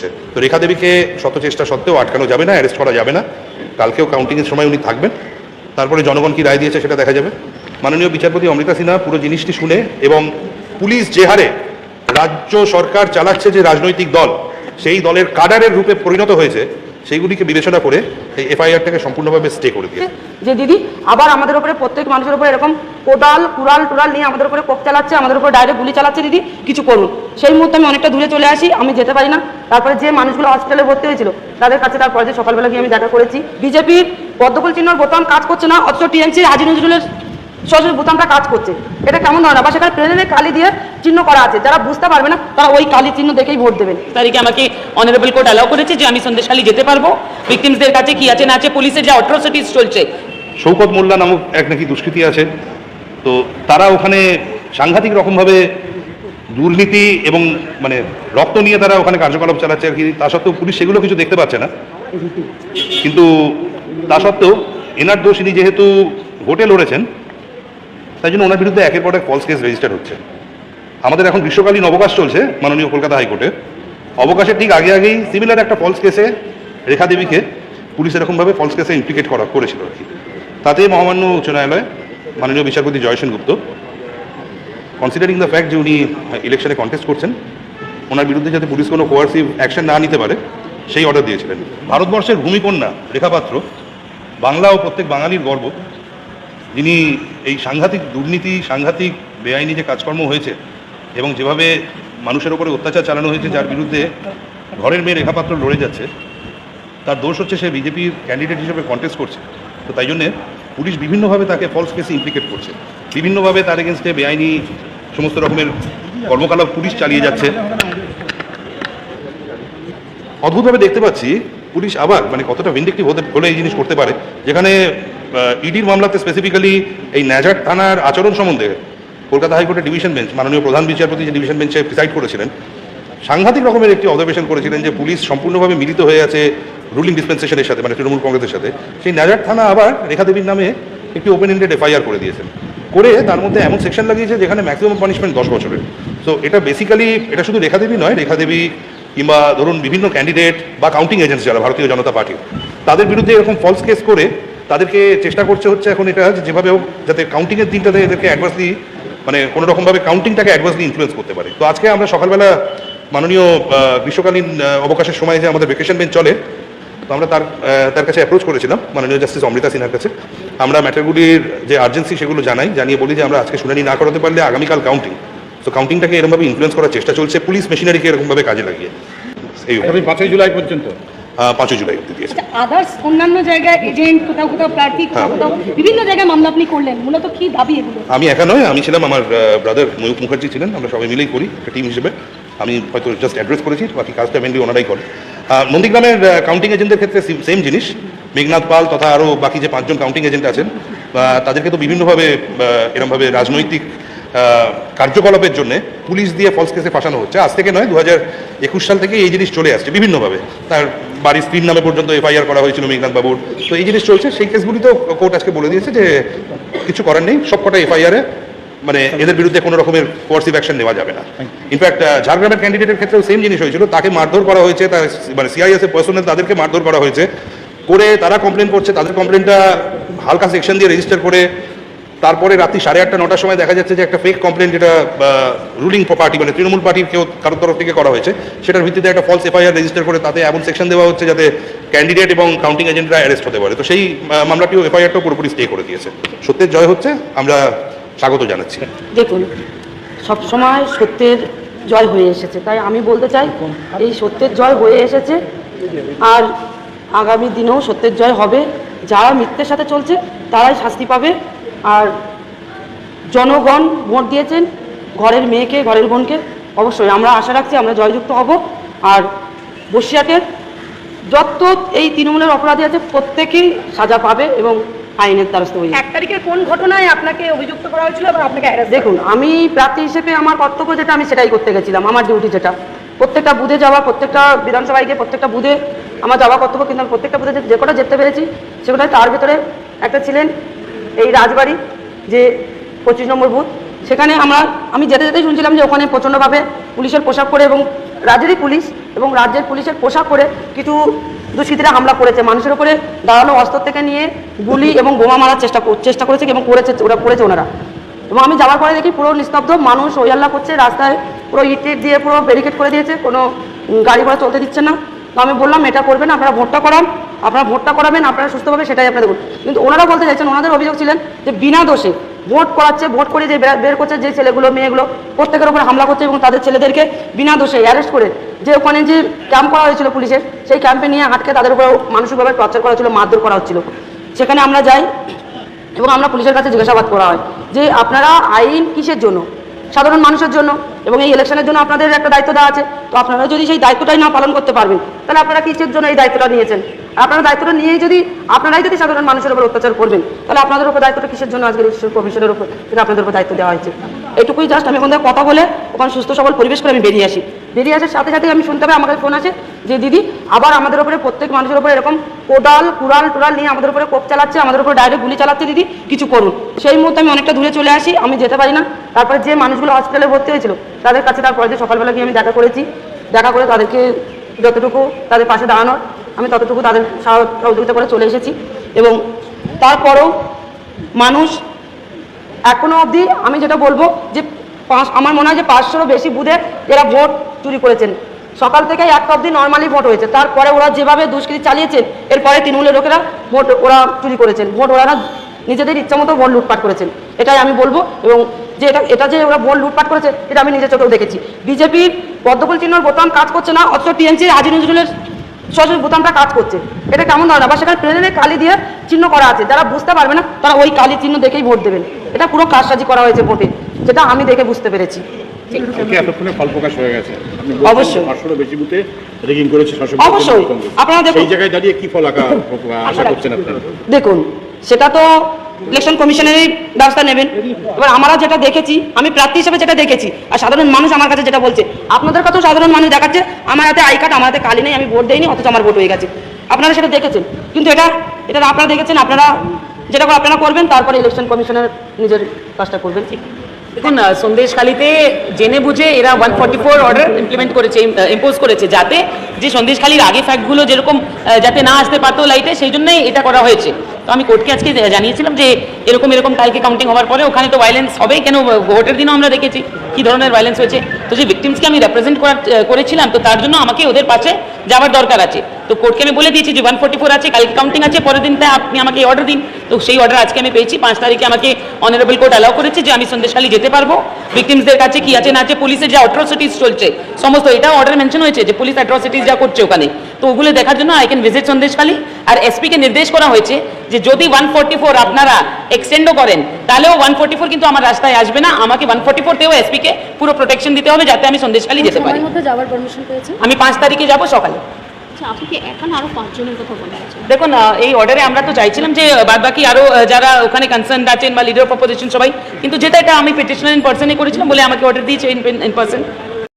এসেছে তো রেখা দেবীকে শত চেষ্টা সত্ত্বেও আটকানো যাবে না অ্যারেস্ট করা যাবে না। কালকেও কাউন্টিংয়ের সময় উনি থাকবেন। তারপরে জনগণ কি রায় দিয়েছে সেটা দেখা যাবে। মাননীয় বিচারপতি অমৃতা সিনহা পুরো জিনিসটি শুনে এবং পুলিশ যে হারে রাজ্য সরকার চালাচ্ছে যে রাজনৈতিক দল, সেই দলের কাডারের রূপে পরিণত হয়েছে সেইগুলিকে বিবেচনা করে এই এফআইআরটাকে সম্পূর্ণভাবে স্টে করে দিয়েছে যে দিদি, আবার আমাদের উপরে প্রত্যেক মানুষের উপরে এরকম কোদাল, কুড়াল টুরাল নিয়ে আমাদের উপরে কোপ চালাচ্ছে, আমাদের উপরে ডাইরেক্ট গুলি চালাচ্ছে দিদি, কিছু করুন। সেই মুহূর্তে আমি অনেকটা দূরে চলে আসি, আমি যেতে পারি না। তারপরে যে মানুষগুলো হসপিটালে ভর্তি হয়েছিল, তাদের কাছে তারপরে যে সকালবেলা গিয়ে আমি দেখা করেছি। বিজেপির পদ্মফুল চিহ্নর বোতাম কাজ করছে না, অথচ টিএমসি হাজি নজরুলের সরাসরি বোতামটা কাজ করছে। এটা কেমন ধরনের বা সেখানে প্লেনের কালি দিয়ে চিহ্ন করা আছে। যারা বুঝতে পারবে না তারা ওই কালি চিহ্ন দেখেই ভোট দেবেন। তারিখে আমাকে অনারেবল কোর্ট অ্যালাউ করেছে যে আমি সন্দেশখালী যেতে পারব। ভিকটিমসদের কাছে কি আছে না আছে পুলিশের যে অট্রোসিটিস চলছে। শৌকত মোল্লা নামক এক নাকি দুষ্কৃতী আছে। তো তারা ওখানে সাংঘাতিক রকমভাবে দুর্নীতি এবং মানে রক্ত নিয়ে তারা ওখানে কার্যকলাপ চালাচ্ছে আর কি। তা সত্ত্বেও পুলিশ সেগুলো কিছু দেখতে পাচ্ছে না। কিন্তু তা সত্ত্বেও এনার দোষ ইনি যেহেতু ভোটে লড়েছেন তাই জন্য ওনার বিরুদ্ধে একের পর এক ফলস কেস রেজিস্টার হচ্ছে। আমাদের এখন গ্রীষ্মকালীন অবকাশ চলছে মাননীয় কলকাতা হাইকোর্টে। অবকাশের ঠিক আগে আগেই সিমিলার একটা ফলস কেসে রেখা দেবীকে পুলিশ এরকমভাবে ফলস কেসে ইমপ্লিকেট করা করেছিল আর কি। তাতে মহামান্য উচ্চ ন্যায়ালয় মাননীয় বিচারপতি Jay Sengupta considering the fact যে উনি ইলেকশনে কন্টেস্ট করছেন, ওনার বিরুদ্ধে যাতে পুলিশ কোনো কোয়ার্সিভ অ্যাকশন না নিতে পারে, সেই অর্ডার দিয়েছিলেন। ভারতবর্ষের ভূমিকন্যা, রেখাপাত্র, বাংলা ও প্রত্যেক বাঙালির গর্ব। যিনি এই সাংঘাতিক দুর্নীতি, সাংঘাতিক বেআইনি যে কাজকর্ম হয়েছে এবং যেভাবে মানুষের ওপরে অত্যাচার চালানো হয়েছে, যার বিরুদ্ধে ঘরের মেয়ে রেখাপাত্র লড়ে যাচ্ছে, তার দোষ হচ্ছে সে বিজেপির ক্যান্ডিডেট হিসেবে কন্টেস্ট করছে। তো তাই জন্যে পুলিশ বিভিন্নভাবে তাকে ফলস কেসে ইমপ্লিকেট করছে। বিভিন্নভাবে তার এগেনস্টে বেআইনি সমস্ত রকমের কর্মকলাপ পুলিশ চালিয়ে যাচ্ছে। অদ্ভুতভাবে দেখতে পাচ্ছি, পুলিশ আবার মানে কতটা ভিন্ডিকটিভ হতে হলে এই জিনিস করতে পারে। যেখানে ইডির মামলাতে স্পেসিফিক্যালি এই ন্যাজার থানার আচরণ সম্বন্ধে কলকাতা হাইকোর্টের ডিভিশন বেঞ্চ মাননীয় প্রধান বিচারপতি যে ডিভিশন বেঞ্চে প্রিসাইড করেছিলেন, সাংঘাতিক রকমের একটি অবজারভেশন করেছিলেন যে পুলিশ সম্পূর্ণভাবে মিলিত হয়ে আছে রুলিং ডিসপেন্সেশনের সাথে মানে তৃণমূল কংগ্রেসের সাথে। সেই নাজার থানা আবার রেখা দেবীর নামে একটি ওপেন এন্ডেড এফআইআর করে দিয়েছেন। করে তার মধ্যে এমন সেকশন লাগিয়েছে যেখানে ম্যাক্সিমাম পানিশমেন্ট দশ বছরের। সো এটা বেসিক্যালি এটা শুধু রেখা দেবী নয়, রেখা দেবী কিংবা ধরুন বিভিন্ন ক্যান্ডিডেট বা কাউন্টিং এজেন্সি যারা ভারতীয় জনতা পার্টি তাদের বিরুদ্ধে এরকম ফলস কেস করে তাদেরকে চেষ্টা করছে হচ্ছে এখন এটা যেভাবে হোক যাতে কাউন্টিংয়ের দিনটাতে এদেরকে অ্যাডভার্সলি মানে কোনো রকমভাবে কাউন্টিংটাকে অ্যাডভার্সলি ইনফ্লুয়েন্স করতে পারে। তো আজকে আমরা সকালবেলা মাননীয় গ্রীষ্মকালীন অবকাশের সময় যে আমাদের ভেকেশন বেঞ্চ চলে, তো আমরা তার তার কাছে অ্যাপ্রোচ করেছিলাম, মাননীয় জাস্টিস অমৃতা সিনহার কাছে। আমরা ম্যাটারগুলির যে আর্জেন্সি সেগুলো জানাই, জানিয়ে বলি যে আমরা আজকে শুনানি না করাতে পারলে আগামীকাল কাউন্টিং তো কাউন্টিংটাকে এরকমভাবে ইনফ্লুয়েন্স করার চেষ্টা চলছে, পুলিশ মেশিনারিকে এরকমভাবে কাজে লাগিয়ে। এই পাঁচই জুলাই পর্যন্ত। পাঁচই জুলাই অব্দি দিয়েছে। আদার্স অন্যান্য জায়গায় এজেন্ট কোথাও কোথাও প্রার্থী কোথাও কোথাও বিভিন্ন জায়গায় মামলা আপনি করলেন। মূলত কি দাবি এগুলো? আমি একা নয় আমি ছিলাম আমার ব্রাদার ময়ূক মুখার্জি ছিলেন আমরা সবাই মিলেই করি একটা টিম হিসেবে। আমি হয়তো জাস্ট অ্যাড্রেস করেছি বাকি কাজটা মেনলি ওনারাই করে নন্দীগ্রামের কাউন্টিং এজেন্টদের ক্ষেত্রে সেম জিনিস। মেঘনাথ পাল তথা আরও বাকি যে পাঁচজন কাউন্টিং এজেন্ট আছেন তাদেরকে তো বিভিন্নভাবে এরমভাবে রাজনৈতিক কার্যকলাপের জন্য পুলিশ দিয়ে ফলস কেসে ফাঁসানো হচ্ছে। আজ থেকে নয় দু হাজার একুশ সাল থেকে এই জিনিস চলে আসছে বিভিন্নভাবে। তার বাড়ির স্ক্রিন নামে পর্যন্ত এফআইআর করা হয়েছিল মেঘনাথ বাবুর। তো এই জিনিস চলছে সেই কেসগুলিতেও কোর্ট আজকে বলে দিয়েছে যে কিছু করার নেই সবকটা এফআইআরে মানে এদের বিরুদ্ধে কোনো রকমের কোয়ার্সিভ অ্যাকশন নেওয়া যাবে না। ইনফ্যাক্ট ঝাড়গ্রামের ক্যান্ডিডেটের ক্ষেত্রেও সেম জিনিস হয়েছিল তাকে মারধর করা হয়েছে তার মানে সিআইএস এর পার্সোনাল তাদেরকে মারধর করা হয়েছে। করে তারা কমপ্লেন করছে তাদের কমপ্লেনটা হালকা সেকশন দিয়ে রেজিস্টার করে তারপরে রাত্রি সাড়ে আটটা, নটার সময় দেখা যাচ্ছে যে একটা ফেক কমপ্লেন যেটা রুলিং পার্টি মানে তৃণমূল পার্টির কেউ কারোর তরফ থেকে করা হয়েছে, সেটার ভিত্তিতে একটা ফলস এফআইআর রেজিস্টার করে তাতে এমন সেকশন দেওয়া হচ্ছে যাতে ক্যান্ডিডেট এবং কাউন্টিং এজেন্টরা অ্যারেস্ট হতে পারে। তো সেই মামলাটিও এফআইআরটাও পুরোপুরি স্টে করে দিয়েছে। সত্যের জয় হচ্ছে, আমরা স্বাগত জানাচ্ছি। দেখুন, সবসময় সত্যের জয় হয়ে এসেছে, তাই আমি বলতে চাই, এই সত্যের জয় হয়ে এসেছে, আর আগামী দিনেও সত্যের জয় হবে। যারা মিথ্যের সাথে চলছে, তারাই শাস্তি পাবে। আর জনগণ ভোট দিয়েছেন ঘরের মেয়েকে ঘরের বোনকে। অবশ্যই আমরা আশা রাখছি আমরা জয়যুক্ত হব। আর বসিয়াটের যত এই তৃণমূলের অপরাধী আছে প্রত্যেকেই সাজা পাবে এবং আইনের দ্বারস্থ হয়ে। এক তারিখের কোন ঘটনায় আপনাকে অভিযুক্ত করা হয়েছিল এবং আপনাকে দেখুন আমি প্রার্থী হিসেবে আমার কর্তব্য যেটা আমি সেটাই করতে গেছিলাম আমার ডিউটি যেটা। প্রত্যেকটা বুধে যাওয়া প্রত্যেকটা বিধানসভায় গিয়ে প্রত্যেকটা বুধে আমার যাওয়া কর্তব্য কিন্তু আমি প্রত্যেকটা বুধে যে- যে কটা যেতে পেরেছি সেগুলো তার ভেতরে একটা ছিলেন এই রাজবাড়ি, যে পঁচিশ নম্বর বুথ, সেখানে আমরা, আমি যেতে যেতেই শুনছিলাম যে ওখানে প্রচণ্ডভাবে পুলিশের পোশাক পরে এবং রাজ্যেরই পুলিশ এবং রাজ্যের পুলিশের পোশাক পরে কিছু দুষ্কৃতীরা হামলা করেছে। মানুষের উপরে দাঁড়ানো অস্ত্র থেকে নিয়ে গুলি এবং বোমা মারার চেষ্টা চেষ্টা করেছে এবং করেছে, ওরা করেছে ওনারা। এবং আমি যাওয়ার পরে দেখি পুরো নিস্তব্ধ, মানুষ ওয়াল্লা করছে, রাস্তায় পুরো ইট টিট দিয়ে পুরো ব্যারিকেড করে দিয়েছে, কোনো গাড়ি ঘোড়া চলতে দিচ্ছে না। তো আমি বললাম, এটা করবেন, আপনারা ভোটটা করান। আপনারা ভোটটা করাবেন, আপনারা সুস্থভাবে সেটাই আপনাদের কিন্তু ওনারা বলতে চাইছেন, ওনাদের অভিযোগ ছিলেন যে বিনা দোষে ভোট করাচ্ছে, ভোট করে যে বের- করছে যে ছেলেগুলো, মেয়েগুলো, প্রত্যেকের উপরে হামলা করছে এবং তাদের ছেলেদেরকে বিনা দোষে অ্যারেস্ট করে যে ওখানে যে ক্যাম্প করা হয়েছিল পুলিশের সেই ক্যাম্পে নিয়ে আটকে তাদের উপর মানসিকভাবে টর্চার করা হচ্ছিল মারধর করা হচ্ছিল। সেখানে আমরা যাই এবং আমরা পুলিশের কাছে জিজ্ঞাসাবাদ করা হয় যে আপনারা আইন কিসের জন্য? সাধারণ মানুষের জন্য এবং এই ইলেকশনের জন্য আপনাদের একটা দায়িত্ব দেওয়া আছে। তো আপনারা যদি সেই দায়িত্বটাই না পালন করতে পারবেন, তাহলে আপনারা কিসের জন্য এই দায়িত্বটা নিয়েছেন? আপনারা দায়িত্বটা নিয়েই যদি, আপনারাই যদি সাধারণ মানুষের উপর অত্যাচার করবেন, তাহলে আপনাদের উপর দায়িত্বটা কিসের জন্য আজকে ইলেকশন কমিশনের উপর থেকে আপনাদের উপর দায়িত্ব দেওয়া হয়েছে? এটুকুই জাস্ট আমি ওখান কথা বলে, ওখানে সুস্থ সবল পরিবেশ করে আমি বেরিয়ে আসি। বেরিয়ে আসার সাথে সাথে আমি শুনতে পাই আমার কাছে ফোন আছে যে, দিদি, আবার আমাদের উপরে প্রত্যেক মানুষের উপরে এরকম কোদাল, কুড়াল টুড়াল নিয়ে আমাদের উপরে কোপ চালাচ্ছে, আমাদের উপরে ডাইরেক্ট গুলি চালাচ্ছে, দিদি, কিছু করুন। সেই মুহূর্তে আমি অনেকটা দূরে চলে আসি, আমি যেতে পারি না। তারপরে যে মানুষগুলো হসপিটালে ভর্তি হয়েছিল, তাদের কাছে তারপরে যে সকালবেলা গিয়ে আমি দেখা করেছি, দেখা করে তাদেরকে যতটুকু তাদের পাশে দাঁড়ানোর আমি ততটুকু তাদের সাহ- সহযোগিতা করে চলে এসেছি। এবং তারপরেও মানুষ এখনও অবধি আমি যেটা বলব যে পাঁচ, আমার মনে হয় যে পাঁচশোরও বেশি বুধে এরা ভোট চুরি করেছেন। সকাল থেকে একটা অবধি নর্মালি ভোট হয়েছে। তারপরে ওরা যেভাবে দুষ্কৃতি চালিয়েছেন, এরপরে তৃণমূলের লোকেরা ভোট ওরা চুরি করেছেন। ভোট ওরা নিজেদের ইচ্ছামতো ভোট লুটপাট করেছেন। এটাই আমি বলব এবং যে এটা এটা যে ওরা ভোট লুটপাট করেছে, এটা আমি নিজের চোখেও দেখেছি। বিজেপির পদ্মফুল চিহ্নর বোতাম কাজ করছে না, অথচ টিএমসি হাজি নজরুলের সরাসরি বোতামটা কাজ করছে। এটা কেমন ধরনের? আবার সেখানে প্লেনে কালি দিয়ে চিহ্ন করা আছে। যারা বুঝতে পারবে না তারা ওই কালি চিহ্ন দেখেই ভোট দেবেন। এটা পুরো কাজসাজি করা হয়েছে ভোটে যেটা আমি দেখে বুঝতে পেরেছি। এতক্ষণে ফল প্রকাশ হয়ে গেছে। অবশ্যই। পাঁচশোরও বেশি বুথে রেগিং করেছে অবশ্যই। আপনারা সেই জায়গায় দাঁড়িয়ে কি ফল আশা করছেন আপনারা? দেখুন সেটা তো ইলেকশন কমিশনেরই ব্যবস্থা নেবেন। এবার আমরা যেটা দেখেছি, আমি প্রার্থী হিসেবে যেটা দেখেছি, আর সাধারণ মানুষ আমার কাছে যেটা বলছে, আপনাদের কাছেও সাধারণ মানুষ দেখাচ্ছে, আমার হাতে আই কার্ড, আমার হাতে কালি নেই, আমি ভোট দেইনি, অথচ আমার ভোট হয়ে গেছে। আপনারা সেটা দেখেছেন। কিন্তু এটা এটা আপনারা দেখেছেন, আপনারা যেটা আপনারা করবেন, তারপরে ইলেকশন কমিশনের নিজের কাজটা করবেন। ঠিক। দেখুন সন্দেশখালিতে জেনে বুঝে এরা one forty four order implement করেছে ইম্পোজ করেছে, যাতে যে সন্দেশখালির আগে ফ্যাক্টগুলো যেরকম যাতে না আসতে পারতো লাইটে সেই জন্যই এটা করা হয়েছে। তো আমি কোর্টকে আজকে জানিয়েছিলাম যে এরকম এরকম কালকে কাউন্টিং হওয়ার পরে ওখানে তো ভায়োলেন্স হবেই। কেন ভোটের দিনও আমরা দেখেছি। কী ধরনের ভায়োলেন্স হয়েছে? তো যে ভিকটিমসকে আমি রেপ্রেজেন্ট করার করেছিলাম, তো তার জন্য আমাকে ওদের পাশে যাওয়ার দরকার আছে। তো কোর্টকে আমি বলে দিয়েছি যে ওয়ান ফোর্টি ফোর আছে, কালকে কাউন্টিং আছে, পরের দিনটা আপনি আমাকে অর্ডার দিন। তো সেই অর্ডার আজকে আমি পেয়েছি। পাঁচ তারিখে আমাকে অনারেবল কোর্ট অ্যালাউ করেছে যে আমি সন্দেশখালি যেতে পারব। ভিকটিমসদের কাছে কি আছে না আছে পুলিশের যে অ্যাট্রোসিটিস চলছে সমস্ত এটাও অর্ডার মেনশন হয়েছে যে পুলিশ অ্যাট্রোসিটিস যা করছে ওখানে। তো ওগুলো দেখার জন্য আই ক্যান ভিজিট সন্দেশখালি। আর এসপিকে নির্দেশ করা হয়েছে যে যদি ওয়ান ফোর্টি ফোর আপনারা এক্সটেন্ডও করেন তাহলেও ওয়ান ফোর্টি ফোর কিন্তু আমার রাস্তায় আসবে না। আমাকে ওয়ান ফোর্টি ফোরতেও এসপিকে পুরো প্রোটেকশন দিতে হবে যাতে আমি সন্দেশখালি যেতে পারি। আমি পাঁচ তারিখে যাব সকালে। আচ্ছা আপনি এখন আরও কথা দেখুন এই অর্ডারে আমরা তো চাইছিলাম যে বাদ বাকি আরও যারা ওখানে কনসার্ন আছেন বা লিডার অপোজিশন সবাই, কিন্তু যেটা এটা আমি পিটিশনার ইন পার্সনই করেছিলাম বলে আমাকে অর্ডার দিয়েছে ইন পার্সন